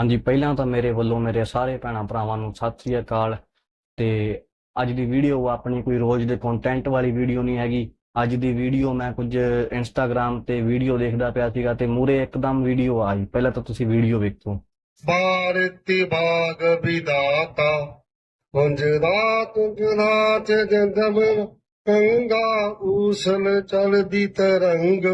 ਹਾਂਜੀ, ਪਹਿਲਾਂ ਤਾਂ ਮੇਰੇ ਵੱਲੋਂ ਮੇਰੇ ਸਾਰੇ ਭੈਣਾਂ ਭਰਾਵਾਂ ਨੂੰ ਸਤਿ ਸ੍ਰੀ ਅਕਾਲ। ਤੇ ਅੱਜ ਦੀ ਵੀਡੀਓ ਆਪਣੀ ਕੋਈ ਰੋਜ਼ ਦੇ ਕੰਟੈਂਟ ਵਾਲੀ ਵੀਡੀਓ ਨਹੀਂ ਹੈਗੀ। ਅੱਜ ਦੀ ਵੀਡੀਓ ਮੈਂ ਕੁਝ ਇੰਸਟਾਗ੍ਰam ਤੇ ਵੀਡੀਓ ਦੇਖਦਾ ਪਿਆ ਸੀਗਾ ਤੇ ਮੂਰੇ ਇੱਕਦਮ ਵੀਡੀਓ ਆਈ ਪਹਿਲਾਂ ਤਾਂ ਤੁਸੀਂ ਵੀਡੀਓ ਵੇਖੋ। ਭਾਰਤੀ ਬਾਗ ਵਿਦਾਤਾ ਗੁੰਜਦਾ ਤੁਝਨਾ ਚ ਜੰਦਮ ਗੰਗਾ ਊਸਲ ਚਲਦੀ ਤਰੰਗ।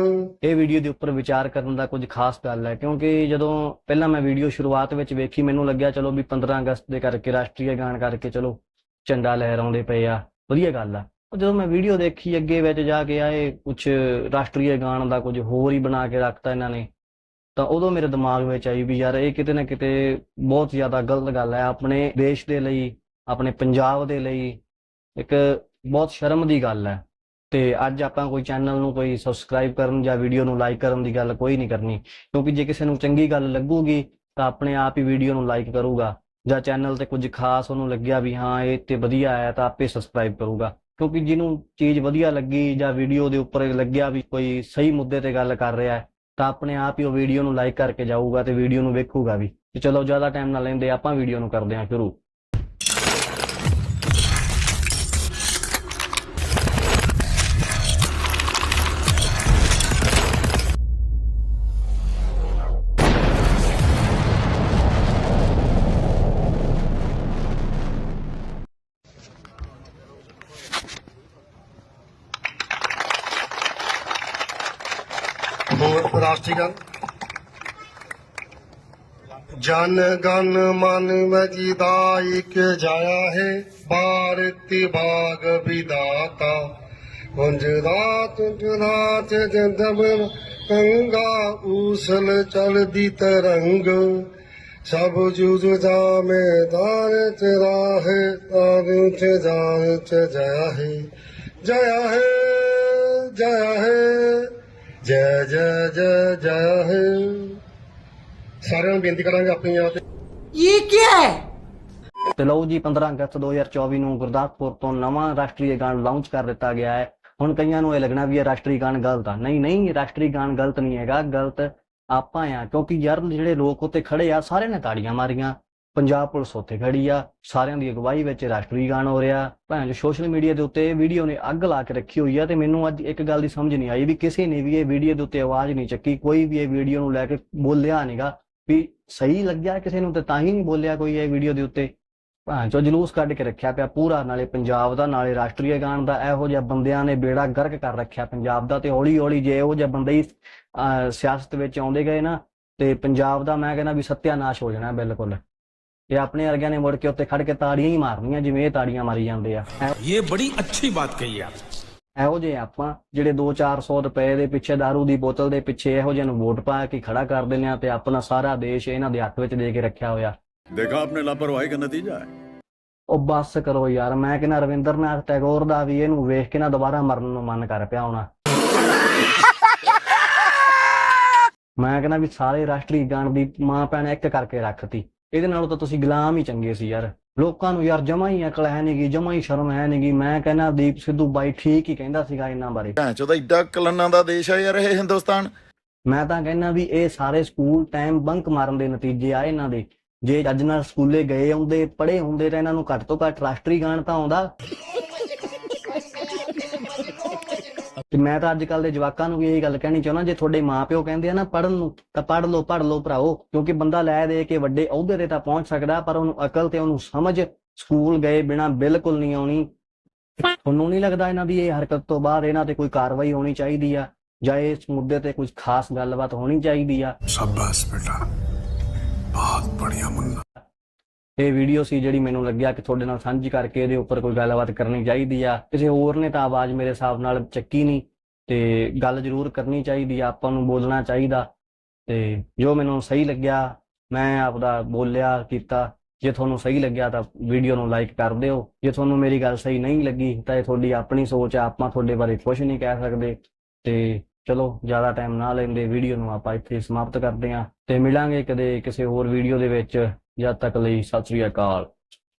ਇਹ ਵੀਡੀਓ ਦੇ ਉੱਪਰ ਵਿਚਾਰ ਕਰਨ ਦਾ ਕੁਝ ਖਾਸ ਗੱਲ ਹੈ, ਕਿਉਂਕਿ ਜਦੋਂ ਪਹਿਲਾਂ ਮੈਂ ਵੀਡੀਓ ਸ਼ੁਰੂਆਤ ਵਿੱਚ ਵੇਖੀ, ਮੈਨੂੰ ਲੱਗਿਆ ਚਲੋ ਵੀ 15 ਅਗਸਤ ਦੇ ਕਰਕੇ ਰਾਸ਼ਟਰੀ ਗਾਣ ਕਰਕੇ ਚਲੋ ਝੰਡਾ ਲਹਿਰਾਉਂਦੇ ਪਏ ਆ, ਵਧੀਆ ਗੱਲ ਆ। ਜਦੋਂ ਮੈਂ ਵੀਡੀਓ ਦੇਖੀ, ਅੱਗੇ ਵਿੱਚ ਜਾ ਕੇ ਆਏ ਕੁਝ ਰਾਸ਼ਟਰੀ ਗਾਣ ਦਾ ਕੁਝ ਹੋਰ ਹੀ ਬਣਾ ਕੇ ਰੱਖਤਾ ਇਹਨਾਂ ਨੇ, ਤਾਂ ਉਦੋਂ ਮੇਰੇ ਦਿਮਾਗ ਵਿੱਚ ਆਈ ਵੀ ਯਾਰ ਇਹ ਕਿਤੇ ਨਾ ਕਿਤੇ ਬਹੁਤ ਜ਼ਿਆਦਾ ਗਲਤ ਗੱਲ ਹੈ, ਆਪਣੇ ਦੇਸ਼ ਦੇ ਲਈ, ਆਪਣੇ ਪੰਜਾਬ ਦੇ ਲਈ, ਇੱਕ ਬਹੁਤ ਸ਼ਰਮ ਦੀ ਗੱਲ ਹੈ। ਤੇ ਅੱਜ ਆਪਾਂ ਕੋਈ ਚੈਨਲ ਨੂੰ ਕੋਈ ਸਬਸਕ੍ਰਾਈਬ ਕਰਨ ਜਾਂ ਵੀਡੀਓ ਨੂੰ ਲਾਈਕ ਕਰਨ ਦੀ ਗੱਲ ਕੋਈ ਨਹੀਂ ਕਰਨੀ। ਕਿਉਂਕਿ ਜੇ ਕਿਸੇ ਨੂੰ ਚੰਗੀ ਗੱਲ ਲੱਗੂਗੀ, ਤਾਂ ਆਪਣੇ ਆਪ ਹੀ ਵੀਡੀਓ ਨੂੰ ਲਾਈਕ ਕਰੂਗਾ। ਜਾਂ ਚੈਨਲ ਤੇ ਕੁਝ ਖਾਸ ਉਹਨੂੰ ਲੱਗਿਆ ਵੀ ਹਾਂ, ਇਹ ਤੇ ਵਧੀਆ ਆਇਆ ਤਾਂ ਆਪੇ ਸਬਸਕ੍ਰਾਈਬ ਕਰੂਗਾ। ਕਿਉਂਕਿ ਜਿਹਨੂੰ ਚੀਜ਼ ਵਧੀਆ ਲੱਗੀ ਜਾਂ ਵੀਡੀਓ ਦੇ ਉੱਪਰ ਲੱਗਿਆ ਵੀ ਕੋਈ ਸਹੀ ਮੁੱਦੇ ਤੇ ਗੱਲ ਕਰ ਰਿਹਾ ਹੈ, ਤਾਂ ਆਪਣੇ ਆਪ ਹੀ ਉਹ ਵੀਡੀਓ ਨੂੰ ਲਾਈਕ ਕਰਕੇ ਜਾਊਗਾ ਤੇ ਵੀਡੀਓ ਨੂੰ ਵੇਖੂਗਾ ਵੀ। ਤੇ ਚਲੋ, ਜ਼ਿਆਦਾ ਟਾਈਮ ਨਾ ਲੈਂਦੇ, ਆਪਾਂ ਵੀਡੀਓ ਨੂੰ ਕਰਦੇ ਹਾਂ ਸ਼ੁਰੂ। ਹੋਰ ਰਾਸ਼ਟਰੀ ਗਾਨ। ਜਨ ਗਨ ਮਨ ਵਜੀਦਾਇਕ ਜਾਇਆ ਹੈ, ਭਾਰਤੀ ਬਾਗ ਵਿਦਾਤਾ। ਗੁੰਜਦਾ ਤੁਝਨਾ ਚ ਜੰਦਮ ਗੰਗਾ ਊਸਲ ਚਲਦੀ ਤਰੰਗ। ਸਭ ਜੁਜ ਜਾ ਮੈਦਾਨ ਚ ਰਾਹੇ, ਤਾਰੂ ਚ ਜਾਨ ਚ ਜਇਆ ਹੈ। ਜਇਆ ਹੈ ਜਇਆ ਹੈ। ਜੈ ਜੈ ਜੈ ਜੈ ਸਾਰਿਆਂ ਨੂੰ ਬੇਨਤੀ ਕਰਾਂਗੇ ਆਪਣੀਆਂ ਤੇ। ਇਹ ਕੀ ਹੈ? ਤੇ ਲਓ ਜੀ 15 ਅਗਸਤ 2024 ਨੂੰ ਗੁਰਦਾਸਪੁਰ ਤੋਂ ਨਵਾਂ ਰਾਸ਼ਟਰੀ ਗਾਣ ਲਾਂਚ ਕਰ ਦਿੱਤਾ ਗਿਆ ਹੈ। ਹੁਣ ਕਈਆਂ ਨੂੰ ਇਹ ਲੱਗਣਾ ਵੀ ਇਹ ਰਾਸ਼ਟਰੀ ਗਾਣ ਗਲਤ ਆ। ਨਹੀਂ ਨਹੀਂ ਰਾਸ਼ਟਰੀ ਗਾਣ ਗਲਤ ਨਹੀਂ ਹੈਗਾ। ਗਲਤ ਆਪਾਂ ਆ ਕਿਉਂਕਿ ਯਾਰ ਜਿਹੜੇ ਲੋਕ ਉੱਤੇ ਖੜੇ ਆ ਸਾਰੇ ਨੇ ਤਾੜੀਆਂ ਮਾਰੀਆਂ। ਪੰਜਾਬ ਪੁਲਿਸ ਉੱਥੇ ਖੜੀ ਆ ਸਾਰਿਆਂ ਦੀ ਅਗਵਾਈ ਵਿੱਚ ਰਾਸ਼ਟਰੀ ਗਾਣ ਹੋ ਰਿਹਾ। ਭੈਣ ਜੋ ਸੋਸ਼ਲ ਮੀਡੀਆ ਦੇ ਉੱਤੇ ਇਹ ਵੀਡੀਓ ਨੇ ਅੱਗ ਲਾ ਕੇ ਰੱਖੀ ਹੋਈ ਆ ਤੇ ਮੈਨੂੰ ਅੱਜ ਇੱਕ ਗੱਲ ਦੀ ਸਮਝ ਨਹੀਂ ਆਈ ਵੀ ਕਿਸੇ ਨੇ ਵੀ ਇਹ ਵੀਡੀਓ ਦੇ ਉੱਤੇ ਆਵਾਜ਼ ਨਹੀਂ ਚੱਕੀ ਕੋਈ ਵੀ ਇਹ ਵੀਡੀਓ ਨੂੰ ਲੈ ਕੇ ਬੋਲਿਆ ਨਹੀਂਗਾ ਵੀ ਸਹੀ ਲੱਗਿਆ ਕਿਸੇ ਨੂੰ ਤੇ ਤਾਂ ਹੀ ਨਹੀਂ ਬੋਲਿਆ ਕੋਈ ਇਹ ਵੀਡੀਓ ਦੇ ਉੱਤੇ। ਭਾਂ ਚੋ ਜਲੂਸ ਕੱਢ ਕੇ ਰੱਖਿਆ ਪਿਆ ਪੂਰਾ ਨਾਲੇ ਪੰਜਾਬ ਦਾ ਨਾਲੇ ਰਾਸ਼ਟਰੀ ਗਾਣ ਦਾ ਇਹੋ ਜਿਹਾ ਬੰਦਿਆਂ ਨੇ ਬੇੜਾ ਗਰਕ ਕਰ ਰੱਖਿਆ ਪੰਜਾਬ ਦਾ ਤੇ ਹੌਲੀ ਹੌਲੀ ਜੇ ਇਹੋ ਜਿਹੇ ਬੰਦੇ ਹੀ ਅਹ, ਸਿਆਸਤ ਵਿੱਚ ਆਉਂਦੇ ਗਏ ਨਾ ਤੇ ਪੰਜਾਬ ਦਾ ਮੈਂ ਕਹਿੰਦਾ ਵੀ ਸੱਤਿਆਨਾਸ਼ ਹੋ ਜਾਣਾ ਬਿਲਕੁਲ। ਤੇ ਆਪਣੇ ਵਰਗਿਆਂ ਨੇ ਮੁੜ ਕੇ ਉੱਤੇ ਖੜ ਕੇ ਤਾੜੀਆਂ ਹੀ ਮਾਰਨੀਆਂ ਜਿਵੇਂ ਇਹ ਤਾੜੀਆਂ ਮਾਰੀ ਜਾਂਦੇ ਆ। ਇਹ ਬੜੀ ਅੱਛੀ ਬਾਤ ਕਹੀ ਆ। ਇਹੋ ਜਿਹੇ ਆਪਾਂ ਜਿਹੜੇ 2-400 ਰੁਪਏ ਦੇ ਪਿੱਛੇ दारू ਦੀ ਬੋਤਲ ਦੇ ਪਿੱਛੇ ਇਹੋ ਜਿਹੇ ਵੋਟ ਪਾ ਕੇ ਖੜਾ ਕਰ ਦਿੰਦੇ ਆ ਤੇ ਆਪਣਾ ਸਾਰਾ ਦੇਸ਼ ਇਹਨਾਂ ਦੇ ਹੱਥ ਵਿੱਚ ਦੇ ਕੇ ਰੱਖਿਆ ਹੋਇਆ। ਦੇਖਾ ਆਪਣੇ ਲਾਪਰਵਾਹੀ ਦਾ ਨਤੀਜਾ ਹੈ। ਉਹ ਬਸ ਕਰੋ ਯਾਰ ਮੈਂ ਕਹਿੰਦਾ ਰਵਿੰਦਰਨਾਥ ਟੈਗੋਰ ਦਾ ਵੀ ਇਹਨੂੰ ਵੇਖ ਕੇ ਨਾ ਦੁਬਾਰਾ ਮਰਨ ਨੂੰ ਮਨ ਕਰ ਪਿਆ ਹੋਣਾ। ਮੈਂ ਕਹਿੰਦਾ ਵੀ ਸਾਰੇ ਰਾਸ਼ਟਰੀ ਗਾਣ ਦੀ ਮਾਂ ਭੈਣ ਇੱਕ ਕਰਕੇ ਰੱਖਤੀ। ਇਹਦੇ ਨਾਲੋਂ ਤਾਂ ਤੁਸੀਂ ਗੁਲਾਮ ਹੀ ਚੰਗੇ ਸੀ ਯਾਰ। ਲੋਕਾਂ ਨੂੰ ਯਾਰ ਜਮਾ ਹੀ ਅਕਲ ਹੈ ਨਹੀਂਗੀ ਜਮਾ ਹੀ ਸ਼ਰਮ ਹੈ ਨਹੀਂਗੀ ਮੈਂ ਕਹਿੰਦਾ ਦੀਪ ਸਿੱਧੂ ਬਾਈ ਠੀਕ ਹੀ ਕਹਿੰਦਾ ਸੀਗਾ ਇਹਨਾਂ ਬਾਰੇ। ਭੈਣ ਚੋਦਾ ਏਡਾ ਕਲੰਨਾਂ ਦਾ ਦੇਸ਼ ਹੈ ਯਾਰ ਇਹ ਹਿੰਦੁਸਤਾਨ। ਮੈਂ ਤਾਂ ਕਹਿੰਦਾ ਵੀ ਇਹ ਸਾਰੇ ਸਕੂਲ ਟਾਈਮ ਬੰਕ ਮਾਰਨ ਦੇ ਨਤੀਜੇ ਆ ਇਹਨਾਂ ਦੇ। ਜੇ ਅੱਜ ਨਾਲ ਸਕੂਲੇ ਗਏ ਹੁੰਦੇ ਪੜ੍ਹੇ ਹੁੰਦੇ ਤਾਂ ਇਹਨਾਂ ਨੂੰ ਘੱਟ ਤੋਂ ਘੱਟ ਰਾਸ਼ਟਰੀ ਗਾਣ ਤਾਂ ਆਉਂਦਾ। ਤੇ ਮੈਂ ਤਾਂ ਅੱਜ ਕੱਲ ਦੇ ਜਵਾਕਾਂ ਨੂੰ ਵੀ ਇਹ ਗੱਲ ਕਹਿਣੀ ਚਾਹੁੰਦਾ, ਜੇ ਤੁਹਾਡੇ ਮਾਪਿਓ ਕਹਿੰਦੇ ਆ ਨਾ ਪੜਨ ਨੂੰ ਤਾਂ ਪੜ ਲਓ ਪੜ ਲਓ ਭਰਾਓ ਕਿਉਂਕਿ ਬੰਦਾ ਲੈ ਦੇ ਕੇ ਵੱਡੇ ਅਹੁਦੇ ਤੇ ਤਾਂ ਪਹੁੰਚ ਸਕਦਾ, ਪਰ ਉਹਨੂੰ ਅਕਲ ਤੇ ਉਹਨੂੰ ਸਮਝ ਸਕੂਲ ਗਏ ਬਿਨਾ ਬਿਲਕੁਲ ਨਹੀਂ ਆਉਣੀ। ਤੁਹਾਨੂੰ ਨਹੀਂ ਲੱਗਦਾ ਇਹਨਾਂ ਦੀ ਇਹ ਹਰਕਤ ਤੋਂ ਬਾਅਦ ਇਹਨਾਂ ਤੇ ਕੋਈ ਕਾਰਵਾਈ ਹੋਣੀ ਚਾਹੀਦੀ ਆ? ਜਾਂ ਇਸ ਮੁੱਦੇ ਤੇ ਕੋਈ ਖਾਸ ਗੱਲਬਾਤ ਹੋਣੀ ਚਾਹੀਦੀ ਆ? ਸ਼ਾਬਾਸ਼ ਬੇਟਾ, ਬਹੁਤ ਬੜੀਆ ਮੁੰਨਾ ਇਹ ਵੀਡੀਓ ਸੀ ਜਿਹੜੀ ਮੈਨੂੰ ਲੱਗਿਆ ਕਿ ਤੁਹਾਡੇ ਨਾਲ ਸਾਂਝੀ ਕਰਕੇ ਇਹਦੇ ਉੱਪਰ ਕੋਈ ਗੱਲਬਾਤ ਕਰਨੀ ਚਾਹੀਦੀ ਆ। ਕਿਸੇ ਹੋਰ ਨੇ ਤਾਂ ਆਵਾਜ਼ ਮੇਰੇ ਹਿਸਾਬ ਨਾਲ ਚੱਕੀ ਨਹੀਂ, ਤੇ ਗੱਲ ਜ਼ਰੂਰ ਕਰਨੀ ਚਾਹੀਦੀ ਆ, ਆਪਾਂ ਨੂੰ ਬੋਲਣਾ ਚਾਹੀਦਾ। ਤੇ ਜੋ ਮੈਨੂੰ ਸਹੀ ਲੱਗਿਆ, ਮੈਂ ਆਪਦਾ ਬੋਲਿਆ, ਕੀਤਾ। ਜੇ ਤੁਹਾਨੂੰ ਸਹੀ ਲੱਗਿਆ ਤਾਂ ਵੀਡੀਓ ਨੂੰ ਲਾਈਕ ਕਰ ਦਿਓ। ਜੇ ਤੁਹਾਨੂੰ ਮੇਰੀ ਗੱਲ ਸਹੀ ਨਹੀਂ ਲੱਗੀ ਤਾਂ ਇਹ ਤੁਹਾਡੀ ਆਪਣੀ ਸੋਚ ਆ, ਆਪਾਂ ਤੁਹਾਡੇ ਬਾਰੇ ਕੁਝ ਨਹੀਂ ਕਹਿ ਸਕਦੇ। ਤੇ ਚਲੋ, ਜ਼ਿਆਦਾ ਟਾਈਮ ਨਾ ਲੈਂਦੇ ਵੀਡੀਓ ਨੂੰ ਆਪਾਂ ਇੱਥੇ ਸਮਾਪਤ ਕਰਦੇ ਹਾਂ। ਤੇ ਮਿਲਾਂਗੇ ਕਦੇ ਕਿਸੇ ਹੋਰ ਵੀਡੀਓ ਦੇ ਵਿੱਚ। ਜਦ ਤੱਕ ਲਈ ਸਤਿ ਸ੍ਰੀ ਅਕਾਲ।